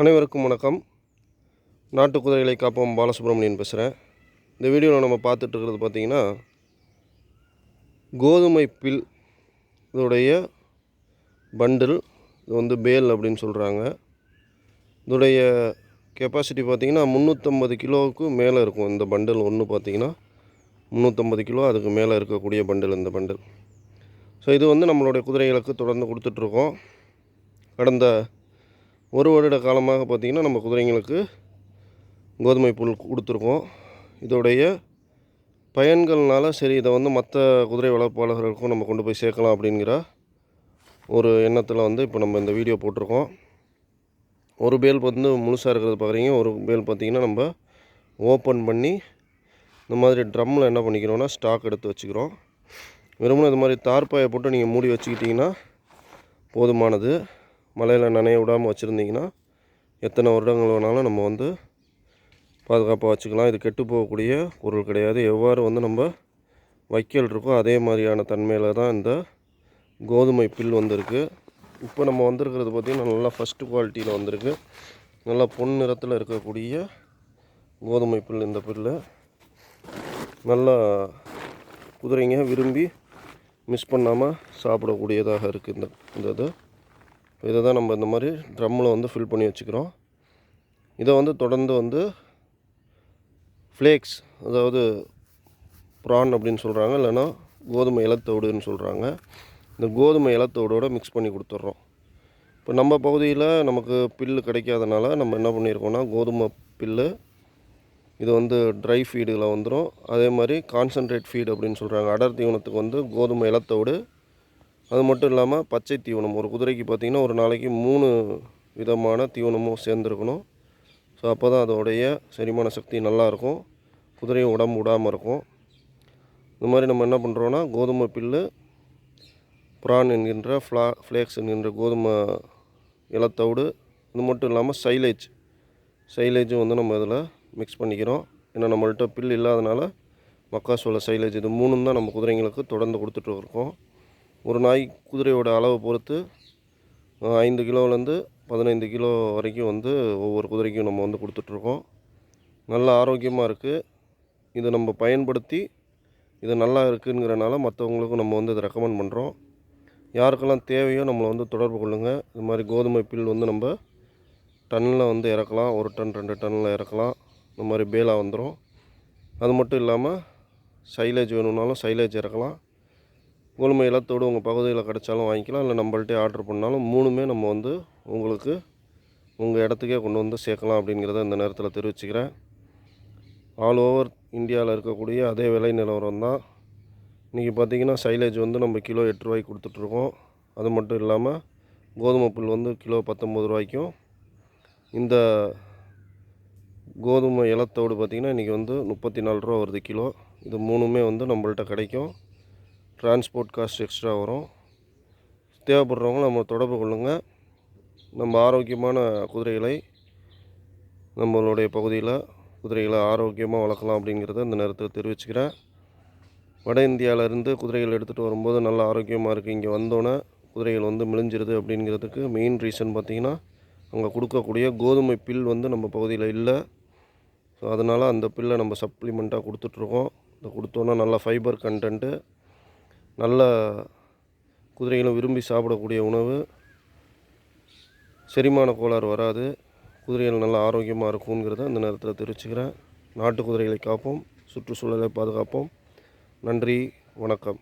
அனைவருக்கும் வணக்கம். நாட்டு குதிரைகளை காப்போம் பாலசுப்ரமணியன் பேசுகிறேன் இந்த வீடியோவில் நம்ம பார்த்துட்ருக்கிறது பார்த்திங்கன்னா கோதுமை பில் இதோடைய பண்டில் இது வந்து பேல் அப்படின்னு சொல்கிறாங்க இதோடைய கெப்பாசிட்டி பார்த்திங்கன்னா முந்நூற்றம்பது கிலோவுக்கு மேலே இருக்கும் இந்த பண்டில். ஒன்று பார்த்திங்கன்னா முந்நூற்றம்பது கிலோ அதுக்கு மேலே இருக்கக்கூடிய பண்டில் இந்த பண்டில். ஸோ இது வந்து நம்மளுடைய குதிரைகளுக்கு தொடர்ந்து கொடுத்துட்ருக்கோம் கடந்த ஒரு வருட காலமாக பார்த்திங்கன்னா நம்ம குதிரைங்களுக்கு கோதுமை புல் கொடுத்துருக்கோம். இதோடைய பயன்கள்னால சரி இதை வந்து மற்ற குதிரை வளர்ப்பாளர்களுக்கும் நம்ம கொண்டு போய் சேர்க்கலாம் அப்படிங்கிற ஒரு எண்ணத்தில் வந்து இப்போ நம்ம இந்த வீடியோ போட்டிருக்கோம். ஒரு பேல் வந்து முழுசாக இருக்கிறது பார்க்குறீங்க ஒரு பேல் பார்த்திங்கன்னா நம்ம ஓப்பன் பண்ணி இந்த மாதிரி ட்ரம்மில் என்ன பண்ணிக்கிறோன்னா ஸ்டாக் எடுத்து வச்சுக்கிறோம். வெறுமனே இது மாதிரி தார்ப்பாயை போட்டு நீங்கள் மூடி வச்சுக்கிட்டிங்கன்னா போதுமானது. மழையில் நனைய விடாமல் வச்சுருந்தீங்கன்னா எத்தனை வருடங்கள் வேணாலும் நம்ம வந்து பாதுகாப்பாக வச்சுக்கலாம். இது கெட்டு போகக்கூடிய பொருள் கிடையாது. எவ்வாறு வந்து நம்ம வைக்கல் இருக்கோ அதே மாதிரியான தன்மையில் தான் இந்த கோதுமை பில் வந்திருக்கு. இப்போ நம்ம வந்திருக்கிறது பார்த்திங்கன்னா நல்லா ஃபஸ்ட்டு குவாலிட்டியில் வந்திருக்கு. நல்லா பொன் நிறத்தில் இருக்கக்கூடிய கோதுமை புல் இந்த பில்லு. நல்லா குதிரைங்க விரும்பி மிஸ் பண்ணாமல் சாப்பிடக்கூடியதாக இருக்குது இந்த இந்த இது. இதை தான் நம்ம இந்த மாதிரி ட்ரம்மில் வந்து ஃபில் பண்ணி வச்சுக்கிறோம். இதை வந்து தொடர்ந்து வந்து ஃப்ளேக்ஸ் அதாவது ப்ரான் அப்படின்னு சொல்கிறாங்க இல்லைன்னா கோதுமை இலத்தோடுன்னு சொல்கிறாங்க இந்த கோதுமை இலத்தோடோட மிக்ஸ் பண்ணி கொடுத்துட்றோம். இப்போ நம்ம பகுதியில் நமக்கு பில்லு கிடைக்காதனால நம்ம என்ன பண்ணியிருக்கோம்னா கோதுமை பில்லு இது வந்து ட்ரை ஃபீடுகளை வந்துடும் அதே மாதிரி கான்சன்ட்ரேட் ஃபீடு அப்படின்னு சொல்கிறாங்க அடர் தீவனத்துக்கு வந்து கோதுமை இலத்தோடு அது மட்டும் இல்லாமல் பச்சை தீவனம். ஒரு குதிரைக்கு பார்த்திங்கன்னா ஒரு நாளைக்கு மூணு விதமான தீவனமும் சேர்ந்துருக்கணும். ஸோ அப்போ தான் அதோடைய செரிமான சக்தி நல்லாயிருக்கும். குதிரையும் உடம்பு விடாமல் இருக்கும். இந்த மாதிரி நம்ம என்ன பண்ணுறோன்னா கோதுமை பில்லு ப்ரான் என்கின்ற ஃப்ளா ஃப்ளேக்ஸ் என்கின்ற கோதுமை இலத்தோடு இது மட்டும் இல்லாமல் சைலேஜ். சைலேஜும் வந்து நம்ம இதில் மிக்ஸ் பண்ணிக்கிறோம். ஏன்னா நம்மள்கிட்ட பில் இல்லாதனால மக்காசோள சைலேஜ் இது மூணும் தான் நம்ம குதிரைங்களுக்கு தொடர்ந்து கொடுத்துட்டு இருக்கோம். ஒரு நாய் குதிரையோட அளவை பொறுத்து ஐந்து கிலோலேருந்து பதினைந்து கிலோ வரைக்கும் வந்து ஒவ்வொரு குதிரைக்கும் நம்ம வந்து கொடுத்துட்ருக்கோம். நல்ல ஆரோக்கியமாக இருக்குது இதை நம்ம பயன்படுத்தி இது நல்லா இருக்குங்கிறனால மற்றவங்களுக்கும் நம்ம வந்து இதை ரெக்கமெண்ட் பண்ணுறோம் யாருக்கெல்லாம் தேவையோ நம்மளை வந்து தொடர்பு கொள்ளுங்கள் இது மாதிரி கோதுமை பில் வந்து நம்ம டன்னில் வந்து இறக்கலாம். ஒரு டன் ரெண்டு டன்னில் இறக்கலாம். இந்த மாதிரி பேலா வந்துடும் அது மட்டும் இல்லாமல் சைலேஜ் வேணும்னாலும் சைலேஜ் இறக்கலாம். கோதுமை இலத்தோடு உங்கள் பகுதியில் கிடைச்சாலும் வாங்கிக்கலாம். இல்லை நம்மள்ட்டே ஆர்டர் பண்ணாலும் மூணுமே நம்ம வந்து உங்களுக்கு உங்கள் இடத்துக்கே கொண்டு வந்து சேர்க்கலாம் அப்படிங்கிறத இந்த நேரத்தில் தெரிவிச்சுக்கிறேன். ஆல் ஓவர் இந்தியாவில் இருக்கக்கூடிய அதே விலை நிலவரம் தான். இன்றைக்கி பார்த்தீங்கன்னா சைலேஜ் வந்து நம்ம கிலோ எட்டு ரூபாய்க்கு கொடுத்துட்ருக்கோம் அது மட்டும் இல்லாமல் கோதுமை புல் வந்து கிலோ பத்தொம்பது ரூபாய்க்கும். இந்த கோதுமை இலத்தோடு பார்த்திங்கன்னா இன்றைக்கி வந்து முப்பத்தி நாலு ரூபா வருது கிலோ. இது மூணுமே வந்து நம்மள்ட்ட கிடைக்கும். டிரான்ஸ்போர்ட் காஸ்ட் எக்ஸ்ட்ரா வரும். தேவைப்படுறவங்க நம்ம தொடர்பு கொள்ளுங்கள் நம்ம ஆரோக்கியமான குதிரைகளை நம்மளுடைய பகுதியில் குதிரைகளை ஆரோக்கியமாக வளர்க்கலாம் அப்படிங்கிறத இந்த நேரத்தில் தெரிவிச்சுக்கிறேன். வட இந்தியாவிலேருந்து குதிரைகள் எடுத்துகிட்டு வரும்போது நல்ல ஆரோக்கியமாக இருக்குது இங்கே வந்தோன்னே குதிரைகள் வந்து மிளிஞ்சிருது அப்படிங்கிறதுக்கு மெயின் ரீசன் பார்த்திங்கன்னா அங்கே கொடுக்கக்கூடிய கோதுமை பில் வந்து நம்ம பகுதியில் இல்லை. ஸோ அதனால் அந்த பில்லை நம்ம சப்ளிமெண்ட்டாக கொடுத்துட்ருக்கோம் இதை கொடுத்தோன்னா நல்லா ஃபைபர் கண்டென்ட்டு நல்ல குதிரைகளும் விரும்பி சாப்பிடக்கூடிய உணவு. செரிமான கோளாறு வராது. குதிரைகள் நல்ல ஆரோக்கியமாக இருக்குங்கிறத இந்த நேரத்தில் தெரிவிச்சுக்கிறேன். நாட்டு குதிரைகளை காப்போம். சுற்றுச்சூழலை பாதுகாப்போம். நன்றி. வணக்கம்.